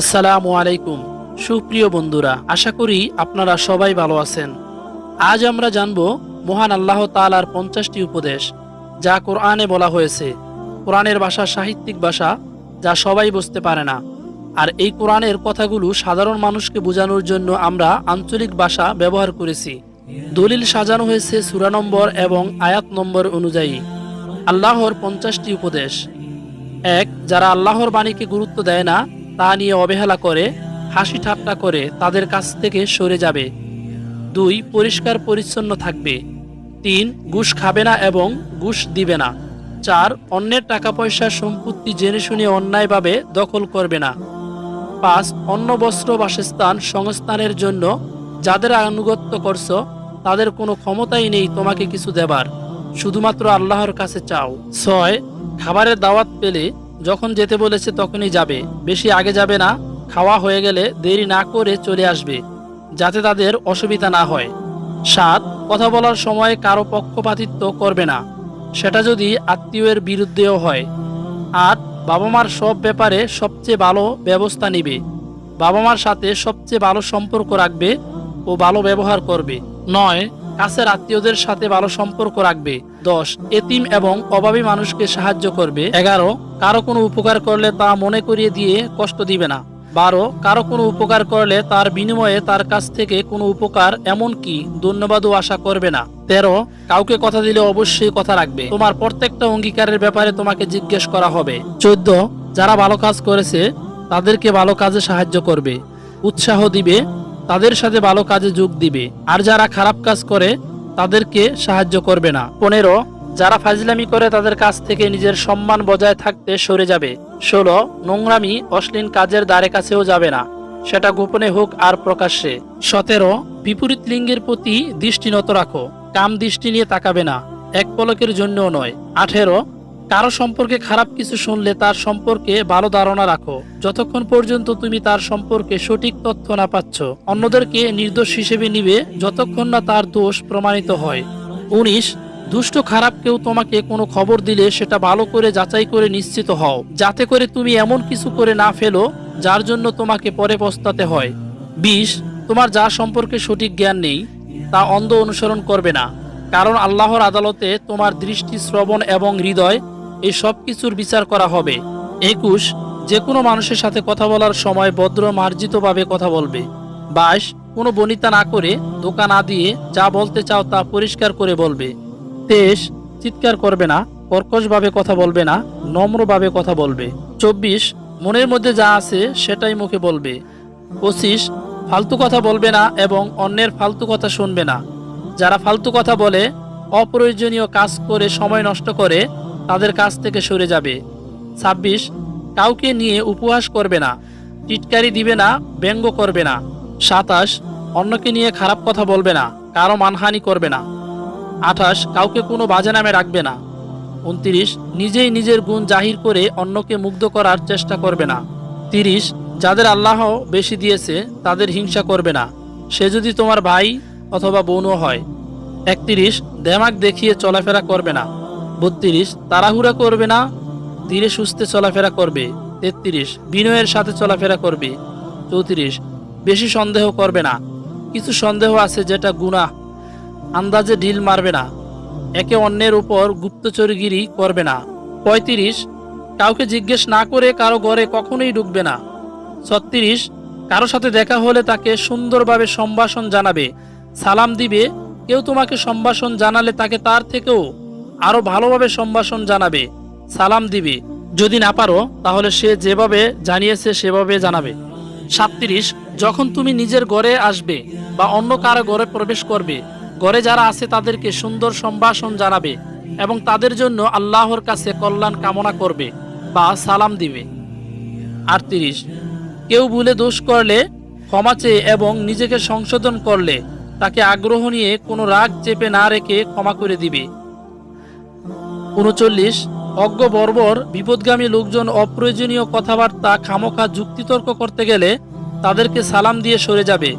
আসসালামু আলাইকুম। সুপ্রিয় বন্ধুরা, আশা করি আপনারা সবাই ভালো আছেন। আজ আমরা জানব মহান আল্লাহ তালার পঞ্চাশটি উপদেশ, যা কোরআনে বলা হয়েছে। কোরআনের ভাষা সাহিত্যিক ভাষা, যা সবাই বুঝতে পারে না। আর এই কোরআনের কথাগুলো সাধারণ মানুষকে বোঝানোর জন্য আমরা আঞ্চলিক ভাষা ব্যবহার করেছি। দলিল সাজানো হয়েছে সুরা নম্বর এবং আয়াত নম্বর অনুযায়ী। আল্লাহর পঞ্চাশটি উপদেশ। এক, যারা আল্লাহর বাণীকে গুরুত্ব দেয় না তা নিয়ে অবহেলা করে, হাসি ঠাট্টা করে তাদের কাছ থেকে সরে যাবে। দুই, পরিষ্কার পরিচ্ছন্ন থাকবে। তিন, ঘুষ খাবে না এবং ঘুষ দিবে না। চার, অন্যের টাকা পয়সা সম্পত্তি জেনে শুনে অন্যায়ভাবে দখল করবে না। পাঁচ অন্ন বস্ত্র বাসস্থান সংস্থানের জন্য যাদের আনুগত্য করছ, তাদের কোনো ক্ষমতাই নেই তোমাকে কিছু দেবার। শুধুমাত্র আল্লাহর কাছে চাও। ছয়, খাবারের দাওয়াত পেলে যখন যেতে বলেছে তখনই যাবে। বেশি আগে যাবে না, খাওয়া হয়ে গেলে দেরি না করে চলে আসবে, যাতে তাদের অসুবিধা না হয়। সাত, কথা বলার সময় কারও পক্ষপাতিত্ব করবে না। সেটা যদি আত্মীয়ের বিরুদ্ধেও হয়। আট বাবা মার সব ব্যাপারে সবচেয়ে ভালো ব্যবস্থা নিবে। বাবা মার সাথে সবচেয়ে ভালো সম্পর্ক রাখবে ও ভালো ব্যবহার করবে। নয় কাছের আত্মীয়দের সাথে ভালো সম্পর্ক রাখবে। দশ, এতিম এবং অভাবী মানুষকে সাহায্য করবে। এগারো, কারও কোনো উপকার করলে তা মনে করিয়ে দিয়ে কষ্ট দিবে না। বারো, কারও কোনো উপকার করলে তার বিনিময়ে তার কাছ থেকে কোনো উপকার এমন কি ধন্যবাদও আশা করবে না। তেরো, কাউকে কথা দিলে অবশ্যই কথা রাখবে। তোমার প্রত্যেকটা অঙ্গীকারের ব্যাপারে তোমাকে জিজ্ঞেস করা হবে। চোদ্দ, যারা ভালো কাজ করেছে, তাদেরকে ভালো কাজে সাহায্য করবে। উৎসাহ দিবে তাদের সাথে ভালো কাজে যোগ দিবে। আর যারা খারাপ কাজ করে, তাদেরকে সাহায্য করবে না। পনেরো, যারা ফাজলামি করে, তাদের কাছ থেকে নিজের সম্মান বজায় থাকতে সরে যাবে। ষোলো, নোংরামি অশ্লীল কাজের দ্বারে কাছেও যাবে না। সেটা গোপনে হোক আর প্রকাশ্যে। সতেরো, বিপরীত লিঙ্গের প্রতি দৃষ্টি নত রাখো। কাম দৃষ্টি নিয়ে তাকাবে না। এক পলকের জন্যও নয়। আঠেরো কারও সম্পর্কে খারাপ কিছু শুনলে তার সম্পর্কে ভালো ধারণা রাখো। যতক্ষণ পর্যন্ত তুমি তার সম্পর্কে সঠিক তথ্য না পাচ্ছ, অন্যদেরকে নির্দোষ হিসেবে নিবে যতক্ষণ না তার দোষ প্রমাণিত হয়। উনিশ, দুষ্ট খারাপ কেউ তোমাকে কোনো খবর দিলে সেটা ভালো করে যাচাই করে নিশ্চিত হও। যাতে করে তুমি এমন কিছু করে না ফেলো, যার জন্য তোমাকে পরে পস্তাতে হয়। বিশ, তোমার যা সম্পর্কে সঠিক জ্ঞান নেই, তা অন্ধ অনুসরণ করবে না। কারণ আল্লাহর আদালতে তোমার দৃষ্টি শ্রবণ এবং হৃদয় এই সব কিছুর বিচার করা হবে। একুশ, যে কোনো মানুষের সাথে কথা বলার সময় ভদ্র মার্জিতভাবে কথা বলবে। বাইশ, কোনো বনিতা না করে দোকান না দিয়ে যা বলতে চাও তা পরিষ্কার করে বলবে। তেইশ, চিৎকার করবে না, কর্কশভাবে কথা বলবে না, নম্রভাবে কথা বলবে। চব্বিশ, মনের মধ্যে যা আছে সেটাই মুখে বলবে। পঁচিশ, ফালতু কথা বলবে না এবং অন্যের ফালতু কথা শুনবে না। যারা ফালতু কথা বলে, অপ্রয়োজনীয় কাজ করে, সময় নষ্ট করে তাদের কাছ থেকে সরে যাবে। ছাব্বিশ, কাউকে নিয়ে উপহাস করবে না, টিটকারি দিবে না, ব্যঙ্গ করবে না। সাতাশ, অন্যকে নিয়ে খারাপ কথা বলবে না, কারও মানহানি করবে না। আঠাশ, কাউকে কোনো বাজে নামে রাখবে না। উনত্রিশ, নিজেই নিজের গুণ জাহির করে অন্যকে মুগ্ধ করার চেষ্টা করবে না। তিরিশ, যাদের আল্লাহ বেশি দিয়েছে, তাদের হিংসা করবে না। সে যদি তোমার ভাই অথবা বোনও হয়। একত্রিশ দেমাগ দেখিয়ে চলাফেরা করবে না। বত্রিশ, তাড়াহুড়া করবে না, ধীরে সুস্থে চলাফেরা করবে। তেত্রিশ, বিনয়ের সাথে চলাফেরা করবে। চৌত্রিশ, বেশি সন্দেহ করবে না। কিছু সন্দেহ আছে যেটা গুনাহ, আন্দাজে ঢিল মারবে না। একে অন্যের উপর গুপ্তচরগিরি করবে না। পঁয়ত্রিশ, কাউকে জিজ্ঞেস না করে কারও ঘরে কখনোই ঢুকবে না। ছত্রিশ, কারও সাথে দেখা হলে তাকে সুন্দরভাবে সম্ভাষণ জানাবে। সালাম দিবে, কেউ তোমাকে সম্ভাষণ জানালে তাকে তার থেকেও আরও ভালোভাবে সম্ভাষণ জানাবে, সালাম দিবে। যদি না পারো, তাহলে সে যেভাবে জানিয়েছে সেভাবে জানাবে। সাতত্রিশ, যখন তুমি নিজের ঘরে আসবে বা অন্য কারও ঘরে প্রবেশ করবে, ঘরে যারা আছে তাদেরকে সুন্দর সম্ভাষণ জানাবে এবং তাদের জন্য আল্লাহর কাছে কল্যাণ কামনা করবে বা সালাম দিবে। আটত্রিশ, কেউ ভুলে দোষ করলে, ক্ষমা চেয়ে এবং নিজেকে সংশোধন করলে তাকে আগ্রহ নিয়ে কোনো রাগ চেপে না রেখে ক্ষমা করে দিবে। উনচল্লিশ অজ্ঞ বর্বর বিপদগামী লোকজন অপ্রয়োজনীয় কথাবার্তা খামোখা যুক্তিতর্ক করতে গেলে তাদেরকে সালাম দিয়ে সরে যাবে।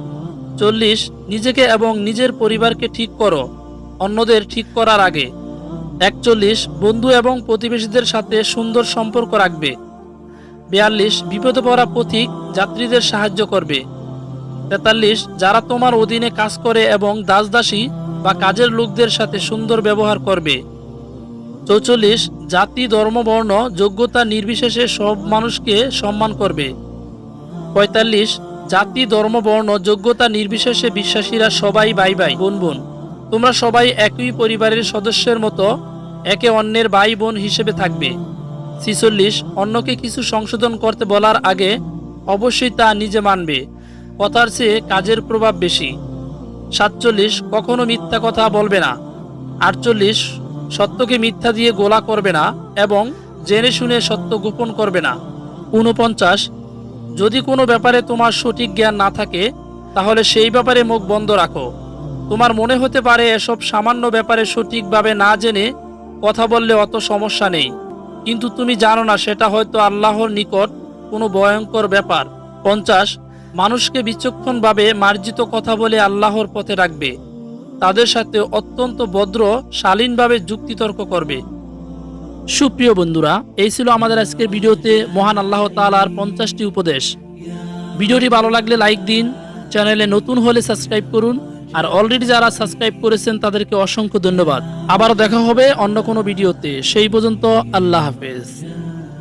চল্লিশ, নিজেকে এবং নিজের পরিবারকে ঠিক করো, অন্যদের ঠিক করার আগে। একচল্লিশ, বন্ধু এবং প্রতিবেশীদের সাথে সুন্দর সম্পর্ক রাখবে। বিয়াল্লিশ, বিপদে পড়া পথিক যাত্রীদের সাহায্য করবে। তেতাল্লিশ, যারা তোমার অধীনে কাজ করে এবং দাসদাসী বা কাজের লোকদের সাথে সুন্দর ব্যবহার করবে। চৌচল্লিশ, জাতি, ধর্ম, বর্ণ, যোগ্যতা, নির্বিশেষে সব মানুষকে সম্মান করবে। পঁয়তাল্লিশ, জাতি, ধর্ম, বর্ণ, যোগ্যতা, নির্বিশেষে বিশ্বাসীরা সবাই ভাই ভাই, বোন বোন। তোমরা সবাই একই পরিবারের সদস্যের মতো একে অন্যের ভাই, বোন হিসেবে থাকবে। ছিচল্লিশ, অন্যকে কিছু সংশোধন করতে বলার আগে অবশ্যই তা নিজে মানবে। কথার চেয়ে কাজের প্রভাব বেশি। সাতচল্লিশ, কখনো মিথ্যা কথা বলবে না। আটচল্লিশ সত্যকে মিথ্যা দিয়ে গোলা করবে না এবং জেনে শুনে সত্য গোপন করবে না। ঊনপঞ্চাশ, যদি কোনো ব্যাপারে তোমার সঠিক জ্ঞান না থাকে, তাহলে সেই ব্যাপারে মুখ বন্ধ রাখো। তোমার মনে হতে পারে এসব সামান্য ব্যাপারে সঠিকভাবে না জেনে কথা বললে অত সমস্যা নেই। কিন্তু তুমি জানো না, সেটা হয়তো আল্লাহর নিকট কোনো ভয়ঙ্কর ব্যাপার। পঞ্চাশ, মানুষকে বিচক্ষণভাবে মার্জিত কথা বলে আল্লাহর পথে রাখবে। তাদের সাথে অত্যন্ত ভদ্র, শালীনভাবে যুক্তিতর্ক করবে। সুপ্রিয় বন্ধুরা, এই ছিল আমাদের আজকের ভিডিওতে মহান আল্লাহ তালার পঞ্চাশটি উপদেশ। ভিডিওটি ভালো লাগলে লাইক দিন, চ্যানেলে নতুন হলে সাবস্ক্রাইব করুন, আর অলরেডি যারা সাবস্ক্রাইব করেছেন তাদেরকে অসংখ্য ধন্যবাদ। আবারও দেখা হবে অন্য কোনো ভিডিওতে। সেই পর্যন্ত আল্লাহ হাফেজ।